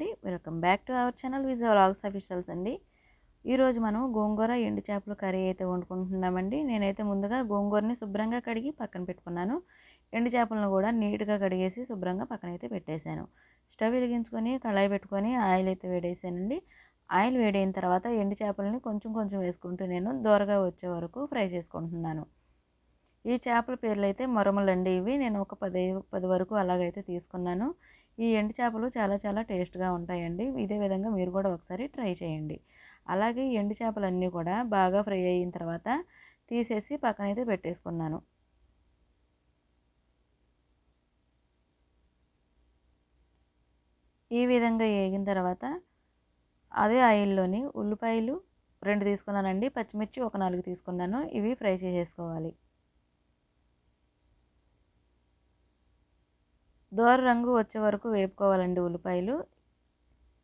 Welcome back to our channel Viz vlogs officials అండి. ఈరోజు మనం గోంగూర ఎండు చేపల కర్రీ అయితే వండుకుంటున్నామండి. నేనైతే ముందుగా గోంగూరని శుభ్రంగా కడిగి పక్కన పెట్టుకున్నాను. ఎండు చేపలను కూడా నీట్గా కడిగేసి శుభ్రంగా పక్కన అయితే పెట్టేశాను. స్టవ్ వెలిగించుకొని కళాయి పెట్టుకొని ఆయిల్ అయితే వేడేసానండి. ఆయిల్ వేడైన తర్వాత ఎండు చేపలని కొంచెం కొంచెం వేసుకుంటూ నేను దూరగా వచ్చే వరకు ఫ్రై చేసుకుంటున్నాను. ఈ చేపల పేర్లు అయితే మరమలండి ఇవి. నేను ఒక పది పది వరకు అలాగైతే తీసుకున్నాను. ఈ ఎండు చేపలు చాలా చాలా టేస్ట్గా ఉంటాయండి. ఇదే విధంగా మీరు కూడా ఒకసారి ట్రై చేయండి. అలాగే ఈ ఎండు చేపలన్నీ కూడా బాగా ఫ్రై అయిన తర్వాత తీసేసి పక్కనైతే పెట్టేసుకున్నాను. ఈ విధంగా వేగిన తర్వాత అదే ఆయిల్లోని ఉల్లిపాయలు రెండు తీసుకున్నానండి. పచ్చిమిర్చి ఒక నాలుగు తీసుకున్నాను. ఇవి ఫ్రై చేసేసుకోవాలి. దోర రంగు వచ్చే వరకు వేపుకోవాలండి ఉల్లిపాయలు.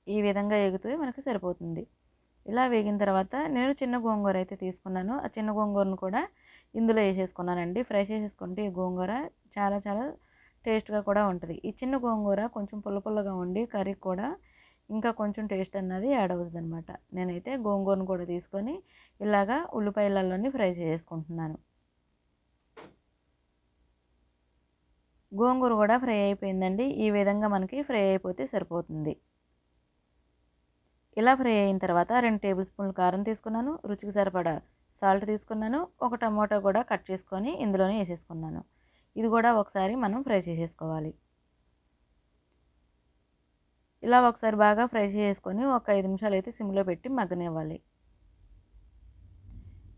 ఈ విధంగా ఎగుతూ మనకు సరిపోతుంది. ఇలా వేగిన తర్వాత నేను చిన్న గోంగూర అయితే తీసుకున్నాను. ఆ చిన్న గోంగూరను కూడా ఇందులో వేసేసుకున్నానండి. ఫ్రై చేసేసుకుంటే ఈ గోంగూర చాలా చాలా టేస్ట్గా కూడా ఉంటుంది. ఈ చిన్న గోంగూర కొంచెం పుల్ల పుల్లగా ఉండి కర్రీ కూడా ఇంకా కొంచెం టేస్ట్ అన్నది యాడ్ అవుతుంది అనమాట నేనైతే గోంగూరను కూడా తీసుకొని ఇలాగా ఉల్లిపాయలలోని ఫ్రై చేసుకుంటున్నాను గోంగూర కూడా ఫ్రై అయిపోయిందండి. ఈ విధంగా మనకి ఫ్రై అయిపోతే సరిపోతుంది. ఇలా ఫ్రై అయిన తర్వాత రెండు టేబుల్ స్పూన్లు కారం తీసుకున్నాను. రుచికి సరిపడా సాల్ట్ తీసుకున్నాను. ఒక టమోటా కూడా కట్ చేసుకొని ఇందులోనే వేసేసుకున్నాను. ఇది కూడా ఒకసారి మనం ఫ్రై చేసేసుకోవాలి. ఇలా ఒకసారి బాగా ఫ్రై చేసుకొని ఒక ఐదు నిమిషాలు అయితే సిమ్లో పెట్టి మగ్గనివ్వాలి.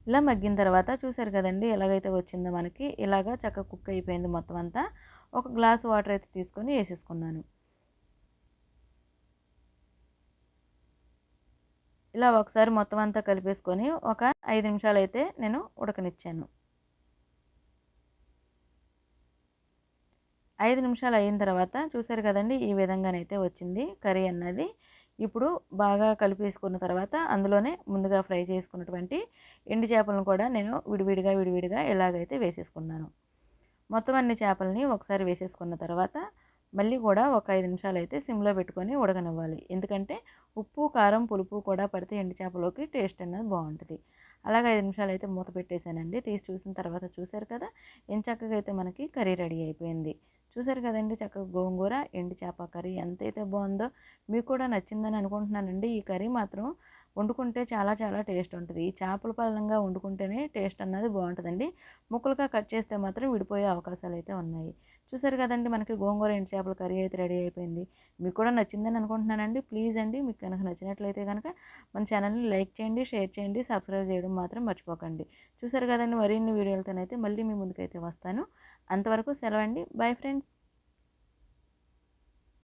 ఇలా మగ్గిన తర్వాత చూసారు కదండి ఎలాగైతే వచ్చిందో మనకి ఇలాగా చక్కగా కుక్ అయిపోయింది మొత్తం అంతా. ఒక గ్లాస్ వాటర్ అయితే తీసుకొని వేసేసుకున్నాను. ఇలా ఒకసారి మొత్తం అంతా కలిపేసుకొని ఒక ఐదు నిమిషాలు అయితే నేను ఉడకనిచ్చాను. ఐదు నిమిషాలు అయిన తర్వాత చూసారు కదండి ఈ విధంగానైతే వచ్చింది కర్రీ అన్నది. ఇప్పుడు బాగా కలిపేసుకున్న తర్వాత అందులోనే ముందుగా ఫ్రై చేసుకున్నటువంటి ఎండు చేపలను కూడా నేను విడివిడిగా విడివిడిగా ఎలాగైతే వేసేసుకున్నాను. మొత్తం అన్ని చేపలని ఒకసారి వేసేసుకున్న తర్వాత మళ్ళీ కూడా ఒక ఐదు నిమిషాలు అయితే సిమ్లో పెట్టుకొని ఉడకనివ్వాలి. ఎందుకంటే ఉప్పు కారం పులుపు కూడా పడితే ఎండు చేపలోకి టేస్ట్ అనేది బాగుంటుంది. అలాగే ఐదు నిమిషాలు అయితే మూత పెట్టేశానండి. తీసి చూసిన తర్వాత చూశారు కదా ఏం చక్కగా అయితే మనకి కర్రీ రెడీ అయిపోయింది. చూశారు కదండి చక్కగా గోంగూర ఎండు చేప కర్రీ ఎంతైతే బాగుందో మీకు కూడా నచ్చిందని అనుకుంటున్నానండి. ఈ కర్రీ మాత్రం వండుకుంటే చాలా చాలా టేస్ట్ ఉంటుంది. ఈ చేపల పరంగా వండుకుంటేనే టేస్ట్ అన్నది బాగుంటుందండి. ముక్కలుగా కట్ చేస్తే మాత్రం విడిపోయే అవకాశాలు అయితే ఉన్నాయి. చూసారు కదండి మనకి గోంగూర ఎండు చేపల కర్రీ అయితే రెడీ అయిపోయింది. మీకు కూడా నచ్చిందని అనుకుంటున్నానండి. ప్లీజ్ అండి మీకు కనుక నచ్చినట్లయితే కనుక మన ఛానల్ని లైక్ చేయండి షేర్ చేయండి సబ్స్క్రైబ్ చేయడం మాత్రం మర్చిపోకండి. చూసారు కదండి మరిన్ని వీడియోలతోనైతే మళ్ళీ మీ ముందుకైతే వస్తాను. అంతవరకు సెలవండి. Bye friends.